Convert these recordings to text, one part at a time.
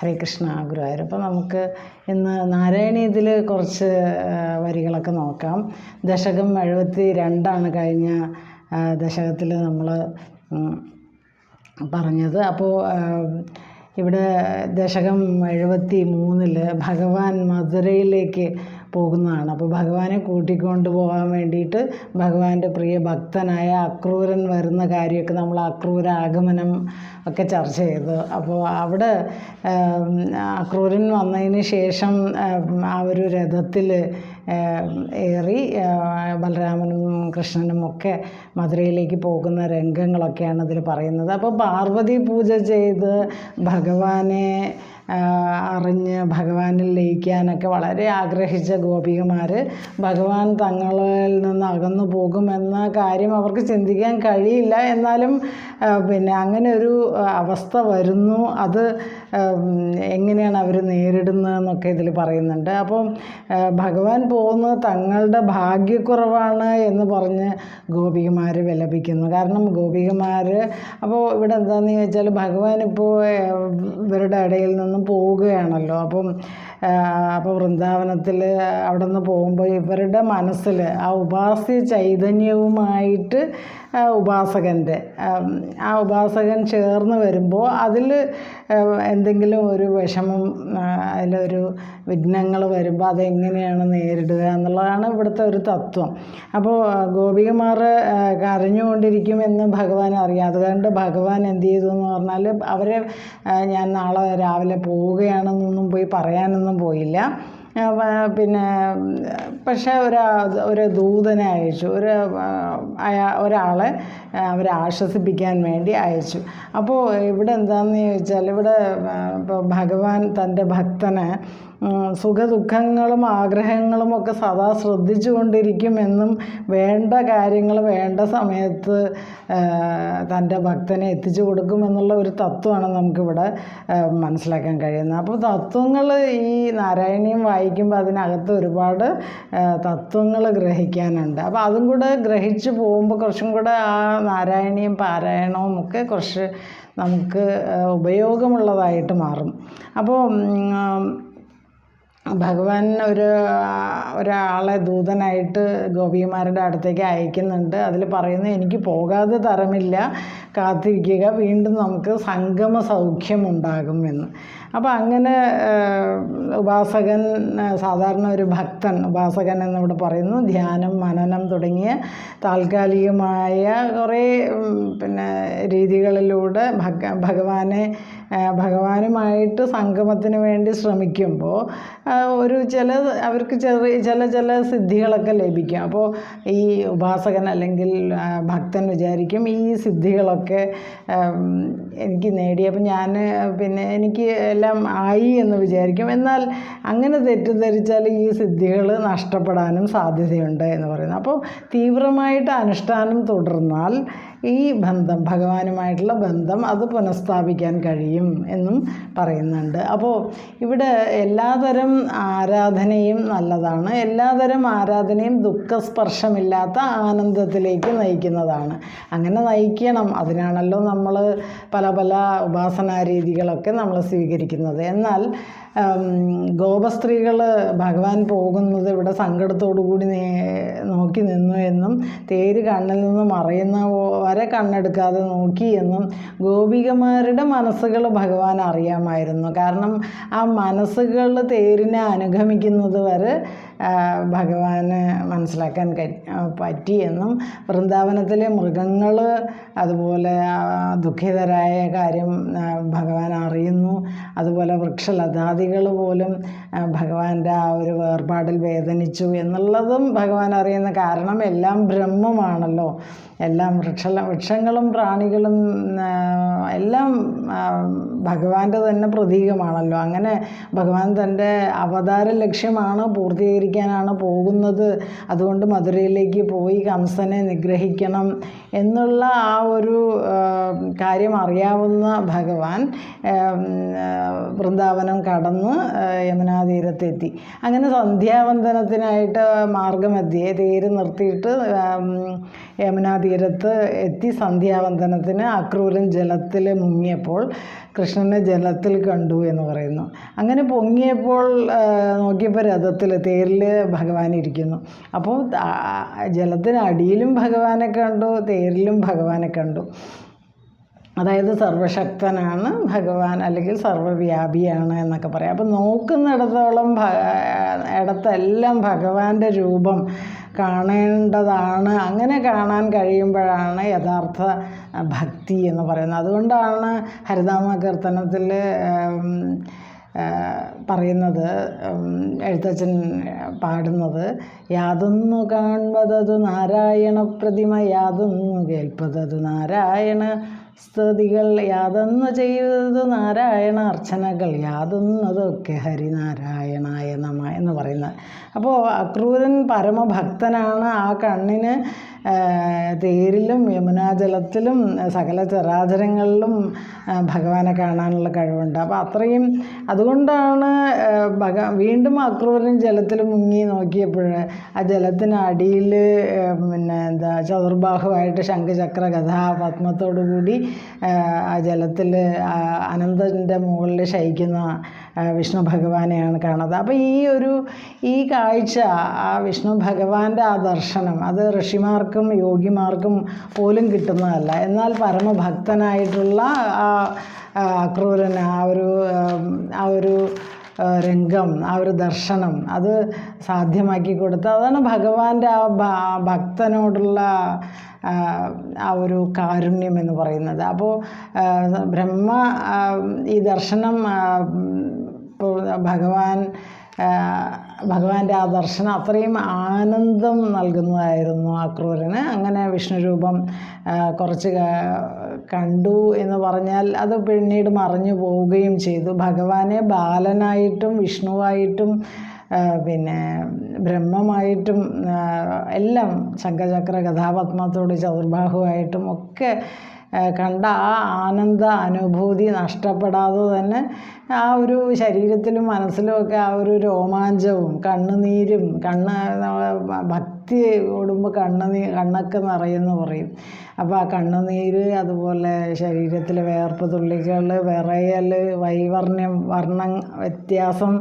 ഹരേ കൃഷ്ണ ഗുരുവായൂർ. അപ്പോൾ നമുക്ക് ഇന്ന് നാരായണീയത്തിൽ കുറച്ച് വരികളൊക്കെ നോക്കാം. ദശകം എഴുപത്തി രണ്ടാണ് കഴിഞ്ഞ ദശകത്തിൽ നമ്മൾ പറഞ്ഞത്. അപ്പോൾ ഇവിടെ ദശകം എഴുപത്തി മൂന്നിൽ ഭഗവാൻ മധുരയിലേക്ക് പോകുന്നതാണ്. അപ്പോൾ ഭഗവാനെ കൂട്ടിക്കൊണ്ട് പോകാൻ വേണ്ടിയിട്ട് ഭഗവാന്റെ പ്രിയ ഭക്തനായ അക്രൂരൻ വരുന്ന കാര്യമൊക്കെ നമ്മൾ അക്രൂര ആഗമനം ഒക്കെ ചർച്ച ചെയ്തു. അപ്പോൾ അവിടെ അക്രൂരൻ വന്നതിന് ശേഷം ആ ഒരു രഥത്തിൽ ഏറി ബലരാമനും കൃഷ്ണനും ഒക്കെ മധുരയിലേക്ക് പോകുന്ന രംഗങ്ങളൊക്കെയാണ് ഇതിൽ പറയുന്നത്. അപ്പോൾ പാർവതി പൂജ ചെയ്ത് ഭഗവാനെ അറിഞ്ഞ് ഭഗവാനിൽ ലയിക്കാനൊക്കെ വളരെ ആഗ്രഹിച്ച ഗോപികമാർ ഭഗവാൻ തങ്ങളിൽ നിന്ന് അകന്നു പോകുമെന്ന കാര്യം അവർക്ക് ചിന്തിക്കാൻ കഴിയില്ല. എന്നാലും പിന്നെ അങ്ങനെ ഒരു അവസ്ഥ വരുന്നു. അത് എങ്ങനെയാണ് അവർ നേരിടുന്നതെന്നൊക്കെ ഇതിൽ പറയുന്നുണ്ട്. അപ്പം ഭഗവാൻ പോകുന്നത് തങ്ങളുടെ ഭാഗ്യക്കുറവാണ് എന്ന് പറഞ്ഞ് ഗോപികമാർ വിലപിക്കുന്നു. കാരണം ഗോപികമാർ അപ്പോൾ ഇവിടെ എന്താണെന്ന് ചോദിച്ചാൽ ഭഗവാൻ ഇപ്പോൾ ഇവരുടെ ഇടയിൽ നിന്നും പോവുകയാണല്ലോ. അപ്പം അപ്പോൾ വൃന്ദാവനത്തിൽ അവിടെ നിന്ന് പോകുമ്പോൾ ഇവരുടെ മനസ്സിൽ ആ ഉപാസ്യ ചൈതന്യവുമായിട്ട് ഉപാസകന്റെ ആ ഉപാസകൻ ചേർന്ന് വരുമ്പോൾ അതിൽ എന്തെങ്കിലും ഒരു വിഷമം അതിലൊരു വിഘ്നങ്ങൾ വരുമ്പോൾ അതെങ്ങനെയാണ് നേരിടുക എന്നുള്ളതാണ് ഇവിടുത്തെ ഒരു തത്വം. അപ്പോൾ ഗോപികമാർ കരഞ്ഞുകൊണ്ടിരിക്കുമെന്ന് ഭഗവാൻ അറിയാം. അതുകൊണ്ട് ഭഗവാൻ എന്ത് ചെയ്തു എന്ന് പറഞ്ഞാൽ അവരെ ഞാൻ നാളെ രാവിലെ പോവുകയാണെന്നൊന്നും പോയി പറയാനൊന്നും പോയില്ല. പിന്നെ പക്ഷേ ഒരു ഒരു ദൂതനെ അയച്ചു. ഒരു അയാ ഒരാളെ അവരെ ആശ്വസിപ്പിക്കാൻ വേണ്ടി അയച്ചു. അപ്പോൾ ഇവിടെ എന്താണെന്ന് ചോദിച്ചാൽ ഇവിടെ ഇപ്പോൾ ഭഗവാൻ തന്റെ ഭക്തനെ സുഖദുഃഖങ്ങളും ആഗ്രഹങ്ങളും ഒക്കെ സദാ ശ്രദ്ധിച്ചു കൊണ്ടിരിക്കുമെന്നും വേണ്ട കാര്യങ്ങൾ വേണ്ട സമയത്ത് തന്റെ ഭക്തനെ എത്തിച്ചു കൊടുക്കുമെന്നുള്ള ഒരു തത്വമാണ് നമുക്കിവിടെ മനസ്സിലാക്കാൻ കഴിയുന്നത്. അപ്പോൾ തത്വങ്ങൾ ഈ നാരായണീയം വായിക്കുമ്പോൾ അതിനകത്ത് ഒരുപാട് തത്വങ്ങൾ ഗ്രഹിക്കാനുണ്ട്. അപ്പോൾ അതും കൂടെ ഗ്രഹിച്ചു പോകുമ്പോൾ കുറച്ചും കൂടെ ആ നാരായണീയം പാരായണവും ഒക്കെ കുറച്ച് നമുക്ക് ഉപയോഗമുള്ളതായിട്ട് മാറും. അപ്പോൾ ഭഗവാൻ ഒരു ഒരാളെ ദൂതനായിട്ട് ഗോപികമാരുടെ അടുത്തേക്ക് അയക്കുന്നുണ്ട്. അതിൽ പറയുന്നത് എനിക്ക് പോകാതെ തരമില്ല. കാത്തിരിക്കുക. വീണ്ടും നമുക്ക് സംഗമ സൗഖ്യം ഉണ്ടാകും എന്ന് അപ്പോൾ അങ്ങനെ ഉപാസകൻ സാധാരണ ഒരു ഭക്തൻ ഉപാസകൻ എന്നിവിടെ പറയുന്നു ധ്യാനം മനനം തുടങ്ങിയ താൽക്കാലികമായ കുറേ പിന്നെ രീതികളിലൂടെ ഭഗ ഭഗവാനെ ഭഗവാനുമായിട്ട് സംഗമത്തിന് വേണ്ടി ശ്രമിക്കുമ്പോൾ ഒരു ചില അവർക്ക് ചെറിയ ചില ചില സിദ്ധികളൊക്കെ ലഭിക്കും. അപ്പോൾ ഈ ഉപാസകൻ അല്ലെങ്കിൽ ഭക്തൻ വിചാരിക്കും ഈ സിദ്ധികളൊക്കെ എനിക്ക് നേടിയപ്പോൾ ഞാൻ പിന്നെ എനിക്ക് എല്ലാം ആയി എന്ന് വിചാരിക്കും. എന്നാൽ അങ്ങനെ തെറ്റിദ്ധരിച്ചാൽ ഈ സിദ്ധികൾ നഷ്ടപ്പെടാനും സാധ്യതയുണ്ട് എന്ന് പറയുന്നത് അപ്പോൾ തീവ്രമായിട്ട് അനുഷ്ഠാനം തുടർന്നാൽ ഈ ബന്ധം ഭഗവാനുമായിട്ടുള്ള ബന്ധം അത് പുനഃസ്ഥാപിക്കാൻ കഴിയും എന്നും പറയുന്നുണ്ട്. അപ്പോൾ ഇവിടെ എല്ലാതരം ആരാധനയും നല്ലതാണ്. എല്ലാതരം ആരാധനയും ദുഃഖസ്പർശമില്ലാത്ത ആനന്ദത്തിലേക്ക് നയിക്കുന്നതാണ്. അങ്ങനെ നയിക്കണം. അതിനാണല്ലോ നമ്മൾ പല പല ഉപാസനാ രീതികളൊക്കെ നമ്മൾ സ്വീകരിക്കുന്നത്. എന്നാൽ ഗോപസ്ത്രീകൾ ഭഗവാൻ പോകുന്നത് ഇവിടെ സങ്കടത്തോടു കൂടി നോക്കി നിന്നു എന്നും തേര് കണ്ണിൽ നിന്ന് മറയുന്ന വരെ കണ്ണെടുക്കാതെ നോക്കി എന്നും ഗോപികമാരുടെ മനസ്സുകൾ ഭഗവാൻ അറിയാമായിരുന്നു. കാരണം ആ മനസ്സുകൾ തേരിനെ അനുഗമിക്കുന്നത് വരെ ഭഗവാന് മനസ്സിലാക്കാൻ പറ്റിയെന്നും വൃന്ദാവനത്തിലെ മൃഗങ്ങൾ അതുപോലെ ദുഃഖിതരായ കാര്യം ഭഗവാൻ അറിയുന്നു. അതുപോലെ വൃക്ഷലതാദികൾ പോലും ഭഗവാന്റെ ആ ഒരു വേർപാടിൽ വേദനിച്ചു എന്നുള്ളതും ഭഗവാൻ അറിയുന്ന കാരണം എല്ലാം ബ്രഹ്മമാണല്ലോ. എല്ലാം വൃക്ഷ വൃക്ഷങ്ങളും പ്രാണികളും എല്ലാം ഭഗവാന്റെ തന്നെ പ്രതീകമാണല്ലോ. അങ്ങനെ ഭഗവാൻ തന്റെ അവതാര ലക്ഷ്യമാണ് പൂർത്തീകരിക്കാനാണ് പോകുന്നത്. അതുകൊണ്ട് മധുരയിലേക്ക് പോയി കംസനെ നിഗ്രഹിക്കണം എന്നുള്ള ആ ഒരു കാര്യം അറിയാവുന്ന ഭഗവാൻ വൃന്ദാവനം കടന്ന് യമുനാതീരത്തെത്തി. യമുനാ അങ്ങനെ സന്ധ്യാവന്ദനത്തിനായിട്ട് മാർഗമധ്യേ തേര് നിർത്തിയിട്ട് യമുനാതീരത്ത് യമുനാ തീരത്ത് എത്തി സന്ധ്യാവന്തനത്തിന് അക്രൂരൻ ജലത്തിൽ മുങ്ങിയപ്പോൾ കൃഷ്ണനെ ജലത്തിൽ കണ്ടു എന്ന് പറയുന്നു. അങ്ങനെ പൊങ്ങിയപ്പോൾ നോക്കിയപ്പോൾ രഥത്തിൽ തേരിൽ ഭഗവാൻ ഇരിക്കുന്നു. അപ്പോൾ ജലത്തിനടിയിലും ഭഗവാനെ കണ്ടു തേരിലും ഭഗവാനെ കണ്ടു. അതായത് സർവശക്തനാണ് ഭഗവാൻ അല്ലെങ്കിൽ സർവവ്യാപിയാണ് എന്നൊക്കെ പറയാം. അപ്പോൾ നോക്കുന്നിടത്തോളം ഇടത്തെല്ലാം ഭഗവാന്റെ രൂപം കാണേണ്ടതാണ്. അങ്ങനെ കാണാൻ കഴിയുമ്പോഴാണ് യഥാർത്ഥ ഭക്തി എന്ന് പറയുന്നത്. അതുകൊണ്ടാണ് ഹരിതാമ കീർത്തനത്തിൽ പറയുന്നത് എഴുത്തച്ഛൻ പാടുന്നത് യാതൊന്നു കാൺവതതു നാരായണ പ്രതിമ യാതൊന്നു കേൾപ്പതതു നാരായണ സ്തുതികൾ യാതൊന്നു ചെയ്തത് നാരായണ അർച്ചനകൾ യാതൊന്നതൊക്കെ ഹരിനാരായണായ നമ എന്ന് പറയുന്നത്. അപ്പോൾ അക്രൂരൻ പരമഭക്തനാണ് ആ കണ്ണിന് തേരിലും യമുനാജലത്തിലും സകല ചരാചരങ്ങളിലും ഭഗവാനെ കാണാനുള്ള കഴിവുണ്ട്. അപ്പോൾ അത്രയും അതുകൊണ്ടാണ് ഭഗ വീണ്ടും അക്രൂരൻ ജലത്തിൽ മുങ്ങി നോക്കിയപ്പോൾ ആ ജലത്തിന് അടിയിൽ പിന്നെ എന്താ ചതുർബാഹുവായിട്ട് ശംഖചക്ര ഗഥ പത്മത്തോടു കൂടി ആ, ജലത്തിൽ അനന്തന്റെ മുകളിൽ ശയിക്കുന്ന വിഷ്ണു ഭഗവാനെയാണ് കാണുന്നത്. അപ്പോൾ ഈ ഒരു ഈ കാഴ്ച ആ വിഷ്ണു ഭഗവാന്റെ ആ ദർശനം അത് ഋഷിമാർക്കും യോഗിമാർക്കും പോലും കിട്ടുന്നതല്ല. എന്നാൽ പരമഭക്തനായിട്ടുള്ള ആ അക്രൂരൻ ആ ഒരു ആ ഒരു രംഗം ആ ഒരു ദർശനം അത് സാധ്യമാക്കി കൊടുത്ത അതാണ് ഭഗവാന്റെ ആ ഭക്തനോടുള്ള ആ, ഒരു കാരുണ്യം എന്ന് പറയുന്നത്. അപ്പോൾ ബ്രഹ്മ ഈ ദർശനം ഭഗവാൻ ആ, ഭഗവാന്റെ ആ ദർശനം അത്രയും ആനന്ദം നൽകുന്നതായിരുന്നു അക്രൂരന് അങ്ങനെ വിഷ്ണുരൂപം കുറച്ച് കണ്ടു എന്ന് പറഞ്ഞാൽ അത് പിന്നീട് മറഞ്ഞു പോവുകയും ചെയ്തു. ഭഗവാനെ ബാലനായിട്ടും വിഷ്ണുവായിട്ടും പിന്നെ ബ്രഹ്മമായിട്ടും ആ, എല്ലാം ശംഖചക്ര കഥാപത്മത്തോട് ചതുർബാഹുവായിട്ടും ഒക്കെ ആ, കണ്ട ആ ആനന്ദ അനുഭൂതി നഷ്ടപ്പെടാതെ തന്നെ ആ ഒരു ശരീരത്തിലും മനസ്സിലും ഒക്കെ ആ ഒരു രോമാഞ്ചവും കണ്ണുനീരും കണ്ണ് ഭക്തി ഓടുമ്പോൾ കണ്ണുനീ കണ്ണൊക്കെ നിറയെന്ന് പറയും. അപ്പോൾ ആ കണ്ണുനീര് അതുപോലെ ശരീരത്തിലെ വേർപ്പ് തുള്ളികൾ വിറയൽ വൈവർണ്യം വർണ വ്യത്യാസം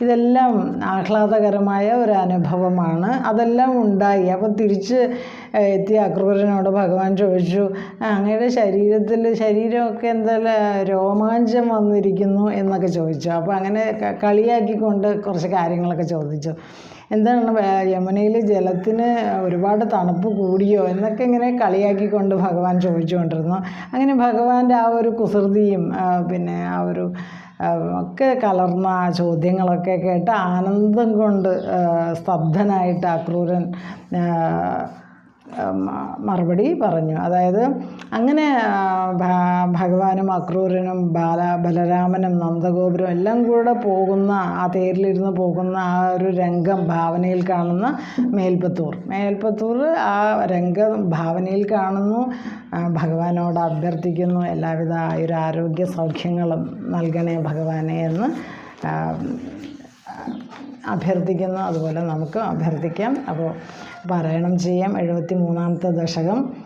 ഇതെല്ലാം ആഹ്ലാദകരമായ ഒരു അനുഭവമാണ്. അതെല്ലാം ഉണ്ടായി. അപ്പോൾ തിരിച്ച് എത്തിയ അക്രൂരനോട് ഭഗവാൻ ചോദിച്ചു "ആ, അങ്ങയുടെ ശരീരത്തിൽ ശരീരമൊക്കെ എന്തായാലും രോമാഞ്ചം വന്നിരിക്കുന്നു എന്നൊക്കെ ചോദിച്ചു. അപ്പോൾ അങ്ങനെ കളിയാക്കിക്കൊണ്ട് കുറച്ച് കാര്യങ്ങളൊക്കെ ചോദിച്ചു. എന്താണ് യമുനയിൽ ജലത്തിന് ഒരുപാട് തണുപ്പ് കൂടിയോ എന്നൊക്കെ ഇങ്ങനെ കളിയാക്കിക്കൊണ്ട് ഭഗവാൻ ചോദിച്ചുകൊണ്ടിരുന്നു. അങ്ങനെ ഭഗവാന്റെ ആ ഒരു കുസൃതിയും പിന്നെ ആ ഒരു ഒക്കെ കലർന്ന ആ ചോദ്യങ്ങളൊക്കെ കേട്ട് ആനന്ദം കൊണ്ട് സ്തബ്ധനായിട്ട് അക്രൂരൻ മറുപടി പറഞ്ഞു. അതായത് അങ്ങനെ ഭഗവാനും അക്രൂരനും ബാല ബലരാമനും നന്ദഗോപുരം എല്ലാം കൂടെ പോകുന്ന ആ തേരിലിരുന്ന് പോകുന്ന ആ ഒരു രംഗം ഭാവനയിൽ കാണുന്ന മേൽപ്പത്തൂർ. മേൽപ്പത്തൂർ ആ രംഗം ഭാവനയിൽ കാണുന്നു. ഭഗവാനോട് അഭ്യർത്ഥിക്കുന്നു. എല്ലാവിധ ആയുര ആരോഗ്യ സൗഖ്യങ്ങളും നൽകണേ ഭഗവാനെ എന്ന് അഭ്യർത്ഥിക്കുന്നു. അതുപോലെ നമുക്ക് അഭ്യർത്ഥിക്കാം. അപ്പോൾ പാരായണം ചെയ്യാം. എഴുപത്തി മൂന്നാമത്തെ ദശകം.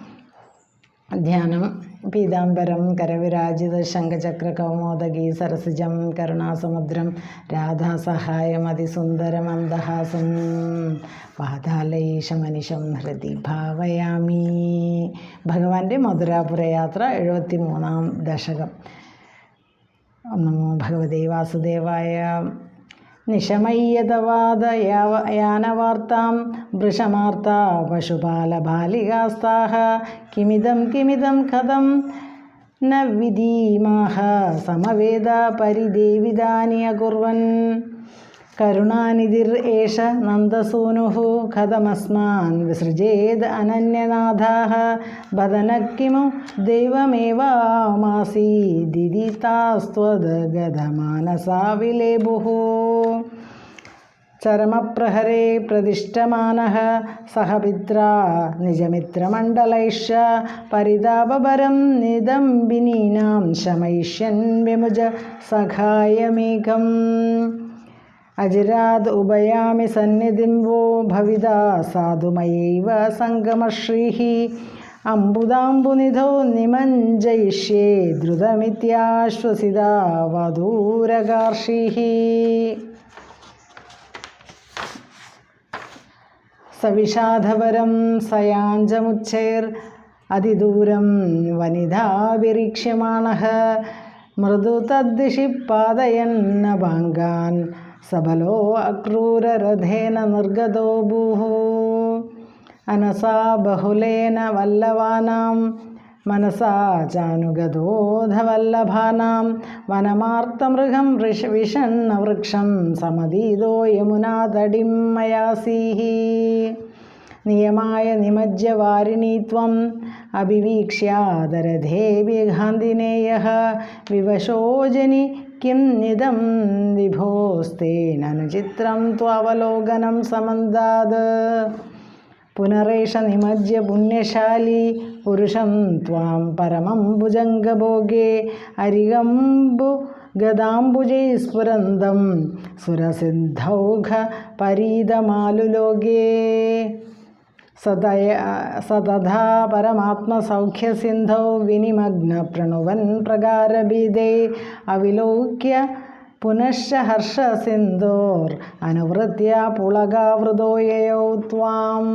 ധ്യാനം. പീതാംബരം കരവിരാജിത ശംഖചക്ര കൗമോദകി സരസിജം കരുണാസമുദ്രം രാധാസഹായം അതിസുന്ദരം അന്തഹാസം പാതാലയീശമനിഷം ഹൃദി ഭാവയാമി. ഭഗവാന്റെ മധുരാപുരയാത്ര എഴുപത്തി മൂന്നാം ദശകം. നമോ ഭഗവതേ വാസുദേവായ നിശമയ്യതവാദ യാവ- യാനവാർത്താം വൃഷമാർത്ത പശുപാലബാലികാസ്താഹ. കിമിതം കിമിതം കഥം ന വിധീമാഹ സമവേദ പരിദേവിതാനി അകുർവൻ കരുണാനിധിർ ഏഷ നന്ദസൂനുഃ കഥമസ്മാൻ വിസൃജേത് അനന്യനാഥാः വദന കിമു ദൈവമേവാമാസീദിതി താസ്ത്വദ്ഗതമാനസാ വിലേബുः ചരമപ്രഹരേ പ്രതിഷ്ഠമാനഃ സഹപിത്ര നിജമിത്രമണ്ഡലൈഷ പരിതാപപരം നിദംബിനീനാം ശമയിഷ്യൻ വിമുജ സഖായമേകം. അജിരാത് ഉപയാമി സന്നിധിം वो ഭവിത സാധുമയൈവ സംഗമശ്രീः. അംബുദാംബുനിധौ നിമഞ്ജയിഷ്യേ ദ്രുതമിത്യാശ്വസിതാ വധൂരകാർഷിः. സവിഷാധവരം സയാഞ്ചമുച്ചൈർ അതിദൂരം വനിതാവിരീക്ഷ്യമാണഃ. മൃദു തദ്ദിശി പാതയന്നഭാംഗാൻ सबलो अक्रूररथेन निर्गतो भूः अनसा बहुलेन वल्लवानां मनसा चानुगतोधवल्लभानां वनमार्तमृगं वृष विषन्नवृक्षं समदीदो यमुनातडिं मयासीः നിയമായ നിമജ്ജവാരിണീത്വം അഭിവീക്ഷ്യാദരധേ വിഹാന്തിനേയ വിവശോജനി किं निदं विभोस्तेननुचित्रं त्वावलोकनं समन्दाद् पुनरेष निमज्य पुण्यशाली पुरुषं त्वां परमं भुजङ्गभोगे अरिगम्बु गदाम्बुजे स्फुरन्दं सुरसिद्धौघ परीदमालुलोके സതയ സതഥാ പരമാത്മസൗഖ്യസിന്ധൗ വിനിമഗ്ന പ്രണുവൻ പ്രകാരഭീതേ അവിലോക്യ പുനശ്ച ഹർഷസിന്ധോർ അനുവൃത്യ പുളകാവൃതോ യയൗ ത്വാം.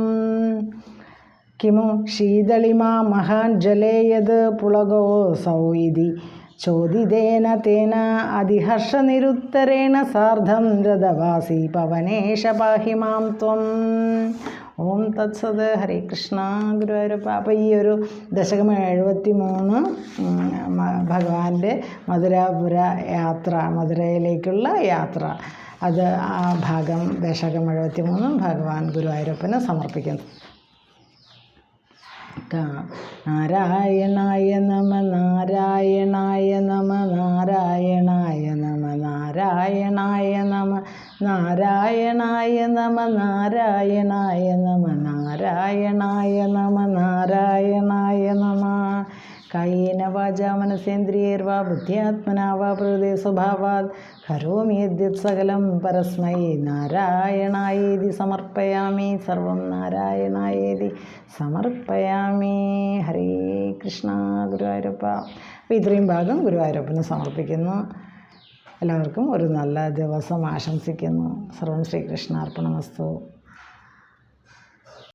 കിമു ശീതളിമാ മഹാൻ ജലേ യത് പുളകോऽസൗ ഇതി ചോദിതേന തേന അതിഹർഷനിരുത്തരേണ സാർദ്ധം രഥവാസി പവനേശ പാഹി ത്വം. ഓം തത്സത്. ഹരേ കൃഷ്ണ ഗുരുവായൂരപ്പ. അപ്പോൾ ഈ ഒരു ദശകം എഴുപത്തി മൂന്ന് ഭഗവാന്റെ മധുരാപുര യാത്ര മധുരയിലേക്കുള്ള യാത്ര. അത് ആ ഭാഗം ദശകം എഴുപത്തി മൂന്നും ഭഗവാൻ ഗുരുവായൂരപ്പന് സമർപ്പിക്കുന്നു. നാരായണായ നമ നാരായണായ നമ നാരായണായ നമ നാരായണായ നാരായണായ നമ നാരായണായ നമ നാരായണായ നമ നാരായണായ നമ. കൈന വാച മനസേന്ദ്രിയൈർവാ ബുദ്ധിയാത്മനാവാ പ്രകൃതി സ്വഭാവാത്. കരോമി യദ്യത് സകലം പരസ്മൈ. നാരായണായേതി സമർപ്പയാമി. സർവം നാരായണായേതി സമർപ്പയാമി. ഹരേ കൃഷ്ണ ഗുരുവായൂരപ്പ. അപ്പോൾ ഇത്രയും ഭാഗം ഗുരുവായൂരപ്പന് സമർപ്പിക്കുന്നു. എല്ലാവർക്കും ഒരു നല്ല ദിവസം ആശംസിക്കുന്നു. സർവം ശ്രീകൃഷ്ണാർപ്പണമസ്തു.